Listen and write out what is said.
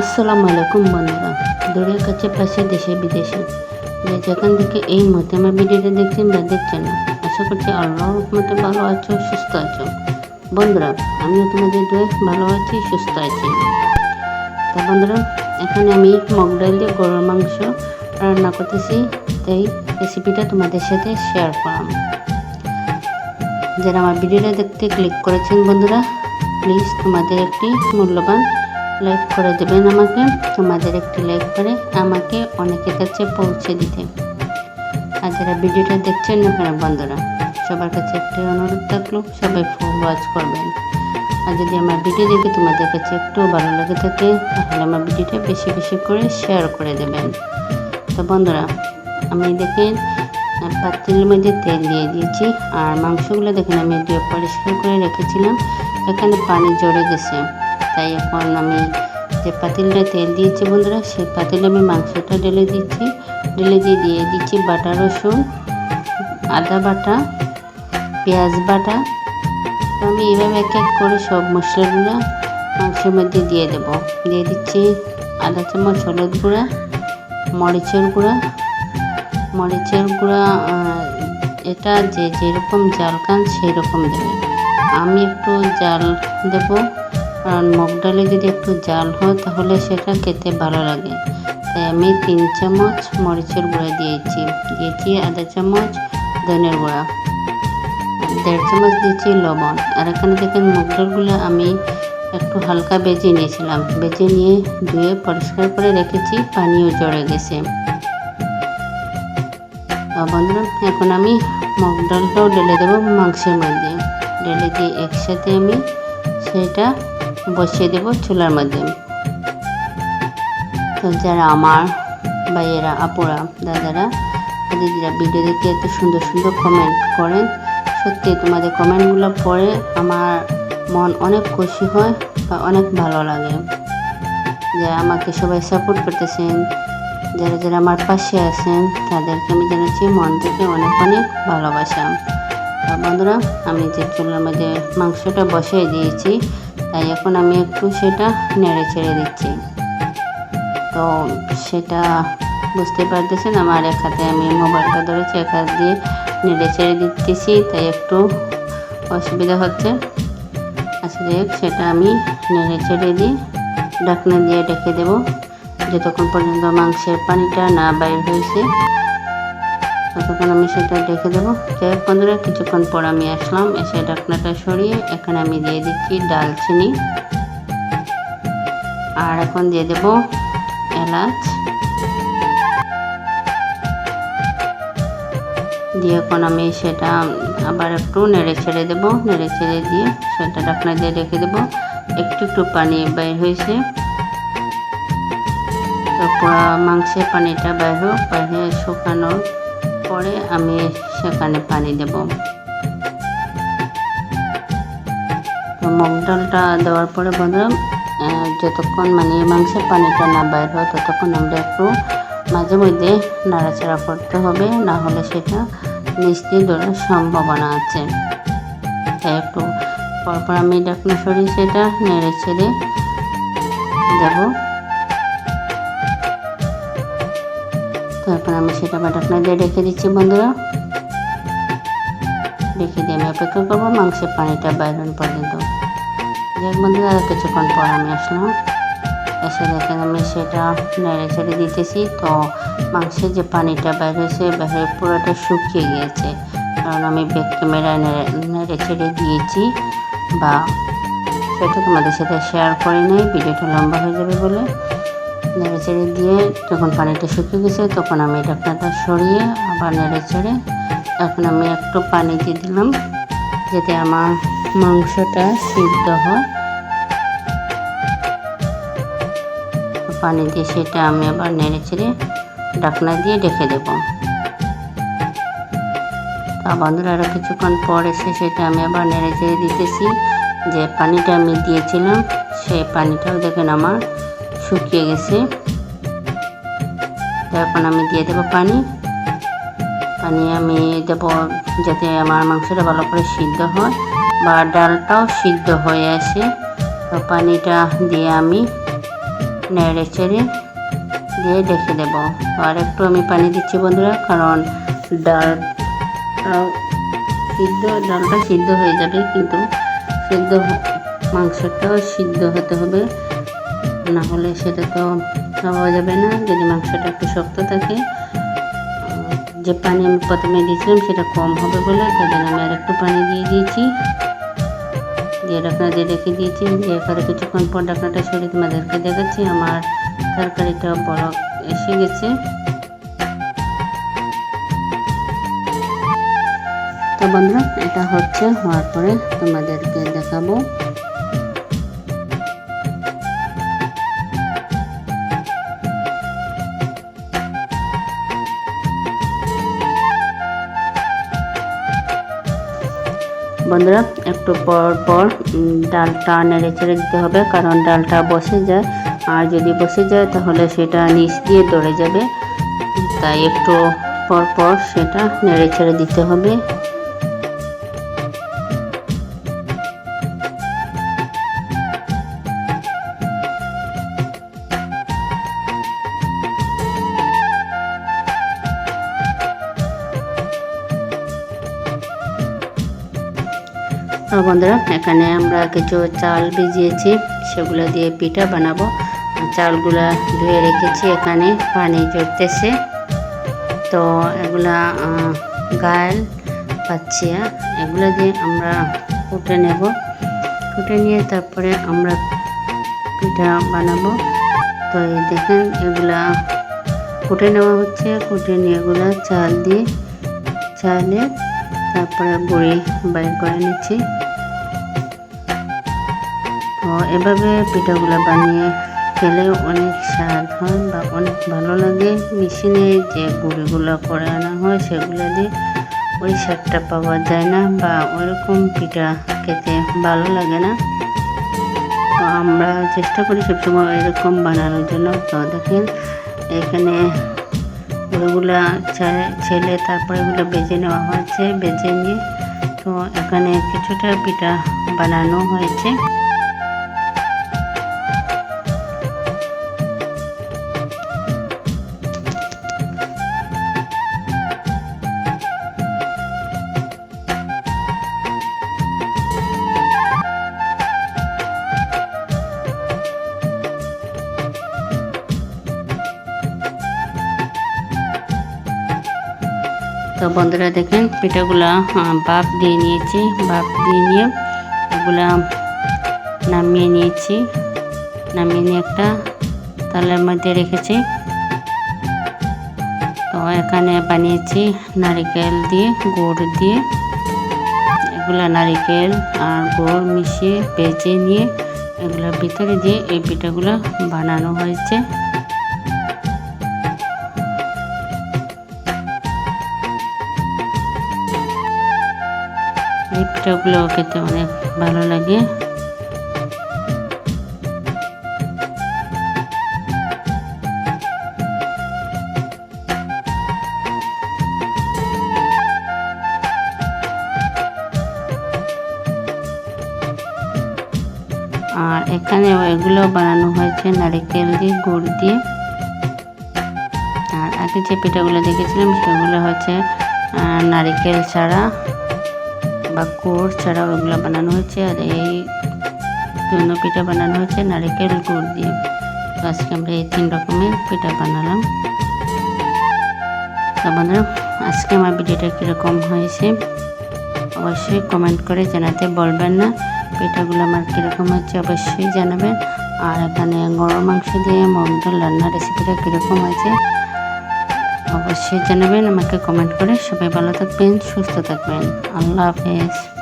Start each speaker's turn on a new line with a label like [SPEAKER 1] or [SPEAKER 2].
[SPEAKER 1] আসসালামু আলাইকুম বন্ধুরা। দূরের কাছে, পাশে দেশে, বিদেশে। যে যেখান থেকে এই মুহূর্তে আমার ভিডিওটা দেখছেন বা দেখছেন না আশা করছি আল্লাহর মতো ভালো আছো, সুস্থ আছো। বন্ধুরা, আমিও তোমাদের দূরে ভালো আছি, সুস্থ আছি। তা বন্ধুরা, এখানে আমি মগ ডাল দিয়ে গরুর মাংস রান্না করতেছি। তাই রেসিপিটা তোমাদের সাথে শেয়ার করলাম। যারা আমার ভিডিওটা দেখতে ক্লিক করেছেন বন্ধুরা প্লিজ তোমাদের একটি মূল্যবান লাইক করে দেবেন আমাকে, তোমাদের একটি লাইক করে আমাকে অনেকের কাছে পৌঁছে দিতে। আর যারা ভিডিওটা দেখছেন না কেন বন্ধুরা, সবার কাছে একটি অনুরোধ থাকল, সবাই ফুল ওয়াচ করবেন। আর যদি আমার ভিডিও দেখে তোমাদের কাছে একটু ভালো লাগে থাকে, তাহলে আমার ভিডিওটা বেশি বেশি করে শেয়ার করে দেবেন। তো বন্ধুরা, আমি দেখেন পাতিলের মধ্যে তেল দিয়ে দিয়েছি, আর মাংসগুলো দেখেন আমি দিয়ে পরিষ্কার করে রেখেছিলাম, এখানে পানি জড়ে গেছে। তাই এখন আমি যে পাতিলটা তেল দিয়েছি বন্ধুরা, সেই পাতিলে আমি মাংসটা ঢেলে দিচ্ছি। ঢেলে দিয়ে দিয়ে দিচ্ছি বাটা, রসুন, আদা বাটা, পেঁয়াজ বাটা। আমি এভাবে এক এক করে সব মশলাগুলো মাংসের মধ্যে দিয়ে দেব। দিয়ে দিচ্ছি আধা চামচ হলুদ গুঁড়া, মরিচের গুঁড়া। মরিচের গুঁড়া এটা যে যেরকম জাল খান সেই রকম দেবে। আমি একটু জাল দেব। কারণ মুগ ডালে যদি একটু জাল হয় তাহলে সেটা খেতে ভালো লাগে। তাই আমি তিন চামচ মরিচের গুঁড়া দিয়েছি। দিয়েছি আধা চামচ ধনের গুঁড়া, দেড় চামচ দিয়েছি লবণ। আর এখানে দেখেন মুগ ডালগুলো আমি একটু হালকা বেজে নিয়েছিলাম। বেজে নিয়ে ধুয়ে পরিষ্কার করে রেখেছি, পানিও জড়ে গেছে। বন্ধুরা, এখন আমি মুগ ডালটাও ঢেলে দেবো মাংসের মধ্যে। ঢেলে দিয়ে একসাথে আমি সেটা বসিয়ে দেব চুলার মধ্যে। তো যারা আমার ভাইয়েরা, আপুরা, দাদারা দিদিরা ভিডিও দেখে এত সুন্দর সুন্দর কমেন্ট করেন সত্যি তোমাদের কমেন্টগুলো পড়ে আমার মন অনেক খুশি হয় বা অনেক ভালো লাগে। যে আমাকে সবাই সাপোর্ট করতেছেন, যারা যারা আমার পাশে আছেন, তাদেরকে আমি জানাচ্ছি মন থেকে অনেক অনেক ভালোবাসা। বন্ধুরা, আমি যে চুলার মধ্যে মাংসটা বসিয়ে দিয়েছি তাই এখন আমি একটু সেটা নেড়ে ছেড়ে দিচ্ছি। তো সেটা বুঝতে পারতেছেন, আমার এক হাতে আমি মোবাইলটা ধরেছি, এক হাত দিয়ে নেড়ে ছেড়ে দিতেছি তাই একটু অসুবিধা হচ্ছে। আচ্ছা সেটা আমি নেড়ে ছেড়ে দিই ঢাকনা দিয়ে ডেকে দেবো। যতক্ষণ পর্যন্ত মাংসের পানিটা না বাইর হয়েছে ততক্ষণ আমি সেটা ডেকে দেবো। যাই হোক বন্ধুরা, কিছুক্ষণ পর আমি আসলাম, এসে ঢাকনাটা সরিয়ে এখানে আমি দিয়ে দিচ্ছি ডালচিনি। আর এখন দিয়ে দেব এলাচ। দিয়ে এখন আমি সেটা আবার একটু নেড়ে ছেড়ে দেবো, নেড়ে ছেড়ে দিয়ে সেটা ঢাকনা দিয়ে রেখে দেবো। একটু একটু পানি বের হয়েছে। তারপর মাংসের পানিটা বের হোক বাইরে শুকানোর পরে আমি সেখানে পানি দেব। তো মুগ ডালটা দেওয়ার পরে বন্ধুরা যতক্ষণ মানে মাংসের পানিটা না বাইর হয়, ততক্ষণ আমরা একটু মাঝে মধ্যে নাড়াচাড়া করতে হবে, না হলে সেটা মিষ্টি ধরার সম্ভাবনা আছে। তাই একটু পরপর আমি ডাকনা সরিয়ে সেটা নেড়ে ছেড়ে দেবো। তারপর আমি সেটা বাটাকনা দিয়ে রেখে দিচ্ছি, বন্ধুরা। রেখে দিয়ে আমি অপেক্ষা করব মাংসের পানিটা বাইরন পর্যন্ত। যাক বন্ধুরা কিছুক্ষণ পর আমি আসলাম। এসে দেখেন আমি সেটা নেড়ে ছেড়ে দিতেছি, তো মাংসের যে পানিটা বাইর হয়েছে বাইরে পুরোটা শুকিয়ে গিয়েছে। কারণ আমি ব্যাক ক্যামেরায় নেড়ে ছেড়ে দিয়েছি বা সেটা তোমাদের সাথে শেয়ার করে নেই, ভিডিওটা লম্বা হয়ে যাবে বলে। নেড়ে চেড়ে দিয়ে যখন পানিটা শুকিয়ে গেছে, তখন আমি ঢাকনাটা সরিয়ে আবার নেড়ে চেড়ে এখন আমি একটু পানি দিয়ে দিলাম যাতে আমার মাংসটা সিদ্ধ হয়। পানি দিয়ে সেটা আমি আবার নেড়ে চেড়ে ঢাকনা দিয়ে ঢেকে দেব। তা বন্ধুরা আরও কিছুক্ষণ পর এসে সেটা আমি আবার নেড়ে চেড়ে দিতেছি। যে পানিটা আমি দিয়েছিলাম, সেই পানিটাও দেখেন আমার শুকিয়ে গেছে। এখন আমি দিয়ে দেবো পানি। পানি আমি দেবো যাতে আমার মাংসটা ভালো করে সিদ্ধ হয় বা ডালটাও সিদ্ধ হয়ে আসে। তো পানিটা দিয়ে আমি নেড়ে চেড়ে দিয়ে রেখে দেব। আর একটু আমি পানি দিচ্ছি বন্ধুরা, কারণ ডাল সিদ্ধ, ডালটা সিদ্ধ হয়ে যাবে, কিন্তু সিদ্ধ মাংসটাও সিদ্ধ হতে হবে। না হলে সেটা তো খাওয়া যাবে না। যদি মাংসটা একটু শক্ত থাকে যে পানি আমি প্রথমে দিয়েছিলাম সেটা কম হবে বলে জন্য আমি আর একটু পানি দিয়ে দিয়েছি। দিয়ে ঢাকনা দিয়ে রেখে দিয়েছি। দিয়ে এবারে কিছুক্ষণ পর ঢাকনাটা সরিয়ে তোমাদেরকে দেখাচ্ছি। আমার তরকারিটা বড় এসে গেছে। তো বন্ধুরা, এটা হচ্ছে হওয়ার পরে তোমাদেরকে দেখাবো। বন্ধুরা, একটু পর পর ডালটা নেড়ে চেড়ে দিতে হবে, কারণ ডালটা বসে যায়। আর যদি বসে যায়, তাহলে সেটা নিচ দিয়ে দড়ে যাবে। তাই একটু পর পর সেটা নেড়ে ছেড়ে দিতে হবে। বন্ধুরা, এখানে আমরা কিছু চাল ভিজিয়েছি, সেগুলো দিয়ে পিঠা বানাবো। চালগুলা ধুয়ে রেখেছি এখানে, পানি জড়তেছে তো এগুলা গাল পাচ্ছিয়া এগুলো দিয়ে আমরা কুটে নেব। কুটে নিয়ে তারপরে আমরা পিঠা বানাবো। তো দেখেন, এগুলা কুটে নেওয়া হচ্ছে, কুটে নিয়ে এগুলো চাল দিয়ে, চালে তারপরে বড়ি বাইর করে নিচ্ছি। এভাবে পিঠাগুলো বানিয়ে খেলে অনেক স্বাদ হয় বা অনেক ভালো লাগে। মেশিনে যে গুঁড়িগুলো করে আনা হয়, সেগুলো দিয়ে ওই স্বাদটা পাওয়া যায় না বা ওইরকম পিঠা খেতে ভালো লাগে না। তো আমরা চেষ্টা করি সবসময় এরকম বানানোর জন্য। তো দেখেন, এখানে ওগুলো ছেলে তারপরে এগুলো বেজে নেওয়া হয়েছে, বেজে নিয়ে তো এখানে কিছুটা পিঠা বানানো হয়েছে। বন্ধুরা দেখেন পিঠাগুলা বাপ দিয়ে নিয়েছি বাপ দিয়ে নিয়ে এগুলা নামিয়ে নিয়েছি। নামিয়ে নিয়ে একটা তালের মধ্যে রেখেছি। তো এখানে বানিয়েছি নারিকেল দিয়ে, গুড় দিয়ে। এগুলা নারিকেল আর গুড় মিশিয়ে, বেজে নিয়ে এগুলোর ভিতরে দিয়ে এই পিঠাগুলো বানানো হয়েছে। এই পিঠাগুলো খেতে অনেক ভালো লাগে। আর এখানে এগুলো বানানো হয়েছে, নারিকেল দিয়ে, গুড় দিয়ে। আর আগে যে পিঠাগুলো দেখেছিলাম, সেগুলো হচ্ছে নারিকেল ছাড়া। বা গুড় ছাড়া ওগুলো বানানো হয়েছে, আর এই জন্য পিঠা বানানো হয়েছে, নারিকেল গুড় দিয়ে। তো আজকে আমরা এই তিন রকমের পিঠা বানালাম। বন্ধুরা, আজকে আমার ভিডিওটা কীরকম হয়েছে, অবশ্যই কমেন্ট করে জানাতে বলবেন না। পিঠাগুলো আমার কীরকম হচ্ছে অবশ্যই জানাবেন। আর এখানে গরম মাংস দিয়ে মুগ রান্নার রেসিপিটা কীরকম হয়েছে অবশ্যই জানাবেন আমাকে কমেন্ট করে সবাই ভালো থাকবেন সুস্থ থাকবেন। আল্লাহ হাফেজ।